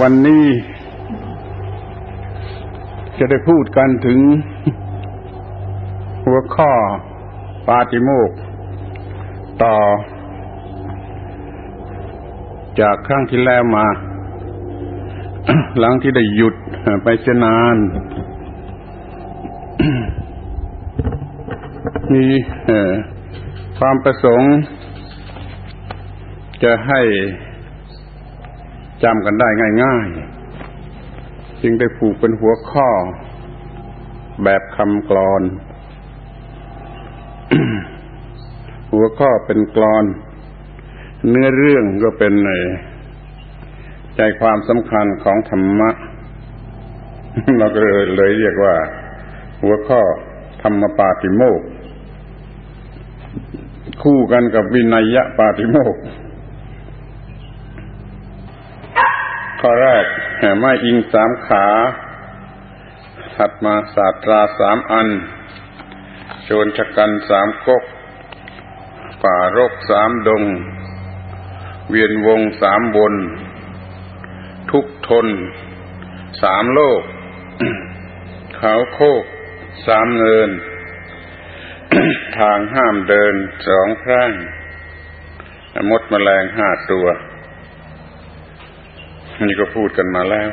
วันนี้จะได้พูดกันถึง หัวข้อปาติโมกข์ต่อ จากครั้งที่แล้วมา หลังที่ได้หยุดไปเสนาน มีความประสงค์ จะให้ จำกันได้ง่ายๆ จึงได้ผูกเป็นหัวข้อ แบบคำกลอน หัวข้อเป็นกลอน เนื้อเรื่องก็เป็นในใจความสำคัญของธรรมะ เราก็เลยเรียกว่า หัวข้อธรรมปาติโมกคู่กันกับวินัยปาติโมกข์ ข้อแรกไม้อิงสามขา ถัดมาศาสตราสามอันโจรชะกันสามกก ป่ารกสามดง เวียนวงสามบน ทุกทน สามโลก เขาโคกสามเนิน ทางห้ามเดินสองครั้งมดแมลงห้าตัว นี่ก็พูดกันมาแล้ว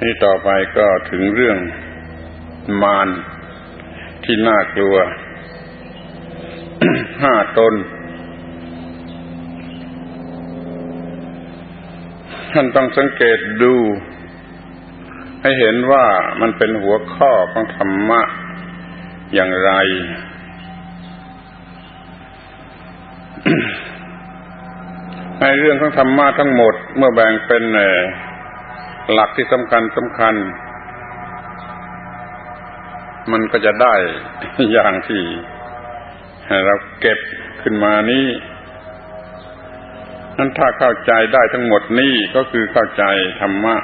นี่ต่อไปก็ถึงเรื่องมารที่น่ากลัวห้าตน ท่านต้องสังเกตดู ให้เห็นว่ามันเป็นหัวข้อของธรรมะอย่างไร ในเรื่องของธรรมะทั้งหมด เมื่อแบ่งเป็นหลักที่สำคัญสำคัญ มันก็จะได้อย่างที่เราเก็บขึ้นมานี้นั้นถ้าเข้าใจได้ทั้งหมดนี่ก็คือเข้าใจธรรมะ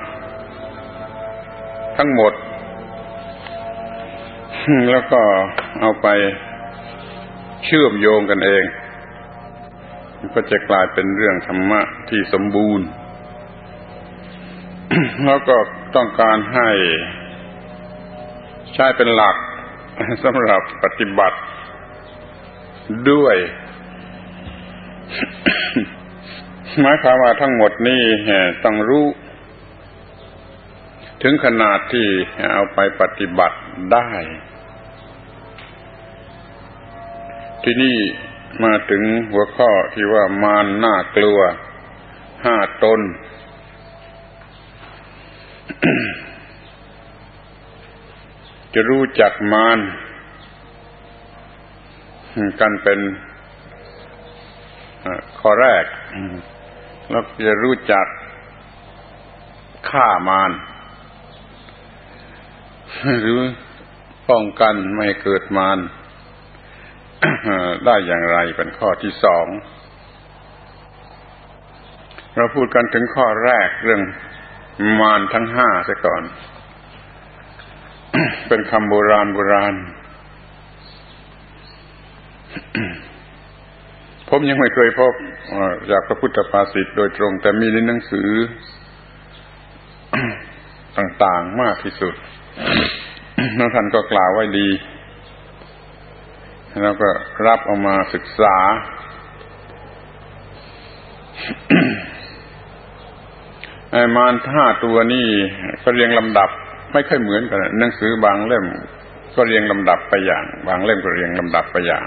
ทั้งหมด แล้วก็เอาไปเชื่อมโยงกันเอง ก็จะกลายเป็นเรื่องธรรมะที่สมบูรณ์ แล้วก็ต้องการให้ใช้เป็นหลักสำหรับปฏิบัติด้วย หมายความว่าทั้งหมดนี่ต้องรู้ ถึงขนาดที่เอาไปปฏิบัติได้ ที่นี่ มาถึงหัวข้อที่ว่ามารน่ากลัวห้าตน จะรู้จักมารกันเป็นข้อแรก แล้วจะรู้จักฆ่ามารหรือป้องกันไม่เกิดมาร ได้อย่างไรเป็นข้อที่สอง เราพูดกันถึงข้อแรกเรื่องมารทั้งห้าซะก่อน เป็นคำโบราณโบราณ ผมยังไม่เคยพบจากพระพุทธภาษิตโดยตรง แต่มีในหนังสือต่างๆมากที่สุด ท่านก็กล่าวไว้ดี แล้วก็รับเอามาศึกษา ไอ้มารห้าตัวนี่ก็เรียงลำดับ ไม่ค่อยเหมือนกันหนังสือบางเล่ม ก็เรียงลำดับไปอย่าง บางเล่มก็เรียงลำดับไปอย่าง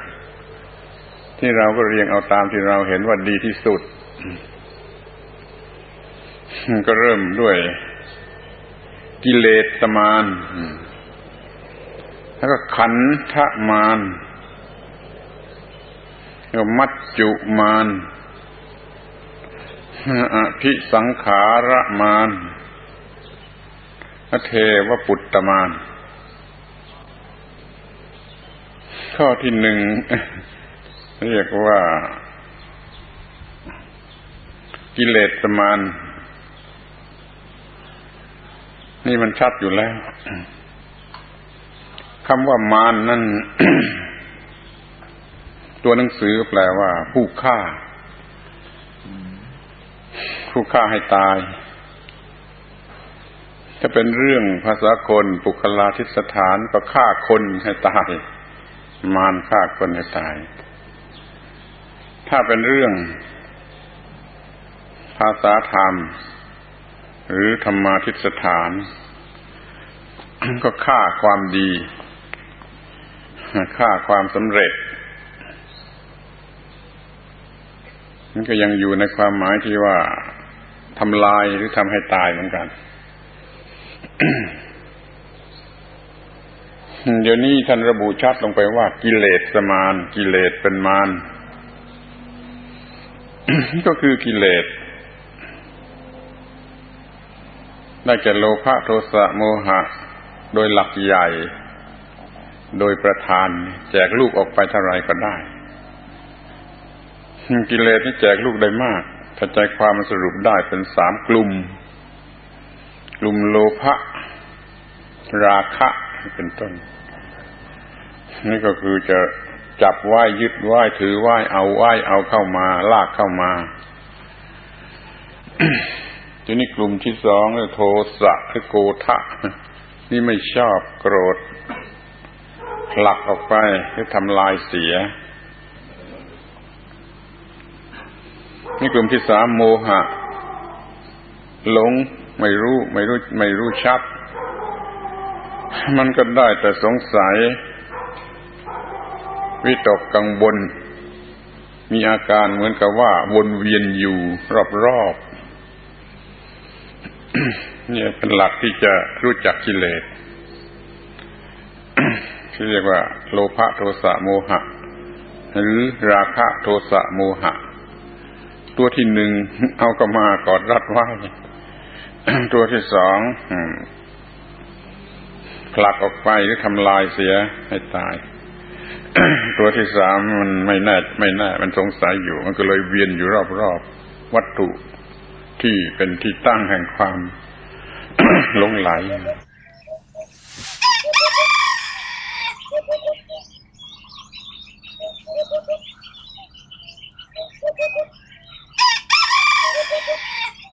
ที่เราก็เรียงเอาตามที่เราเห็นว่าดีที่สุด ก็เริ่มด้วยกิเลสมารแล้วก็ขันธมาร ก็มัจจุมารอภิสังขารมารเทวปุตตมารข้อที่หนึ่งเรียกว่า กิเลสมารนี่มันชัดอยู่แล้วคำว่ามานนั่น ตัวหนังสือแปลว่า ผู้ฆ่า ผู้ฆ่าให้ตาย ถ้าเป็นเรื่องภาษาคนปุคลาทิสถานก็ฆ่าคนให้ตาย มารฆ่าคนให้ตาย ถ้าเป็นเรื่อง ภาษาธรรม หรือธรรมาทิสถาน ก็ฆ่าความดีฆ่าความสำเร็จ มันก็ยังอยู่ในความหมายที่ว่าทำลายหรือทำให้ตายเหมือนกันเดี๋ยวนี้ท่านระบุชัดลงไปว่ากิเลสสมาน กิเลสเป็นมารก็คือกิเลสได้แก่โลภะโทสะโมหะ โดยหลักใหญ่ โดยประธาน แจกลูกออกไปเท่าไรก็ได้ กิเลสนี่แจกลูกได้มากถ้าใจความมันสรุปได้เป็นสามกลุ่ม กลุ่มโลภะราคะเป็นต้น นี่ก็คือจะจับไหว้ยึดไหว้ถือไหว้เอาไหว้เอาเข้ามา ลากเข้ามาทีนี้กลุ่มที่สองโทสะคือโกทะ นี่ไม่ชอบโกรธผลักออกไปหรือทำลายเสีย นี่กลุ่มที่สามโมหะ หลงไม่รู้ไม่รู้ไม่รู้ชัด มันก็ได้แต่สงสัย วิตกกังวลมีอาการเหมือนกับว่าวนเวียนอยู่รอบๆเนี่ยเป็นหลักที่จะรู้จักกิเลสที่เรียกว่า โลภะโทสะโมหะ หรือราคะโทสะโมหะ ตัวที่หนึ่งเอากมากอดรัดไว้ ตัวที่สองผลักออกไปหรือทำลายเสียให้ตาย ตัวที่สามมันไม่แน่ไม่แน่ มันสงสัยอยู่ มันก็เลยเวียนอยู่รอบๆวัตถุที่เป็นที่ตั้งแห่งความหลงไหล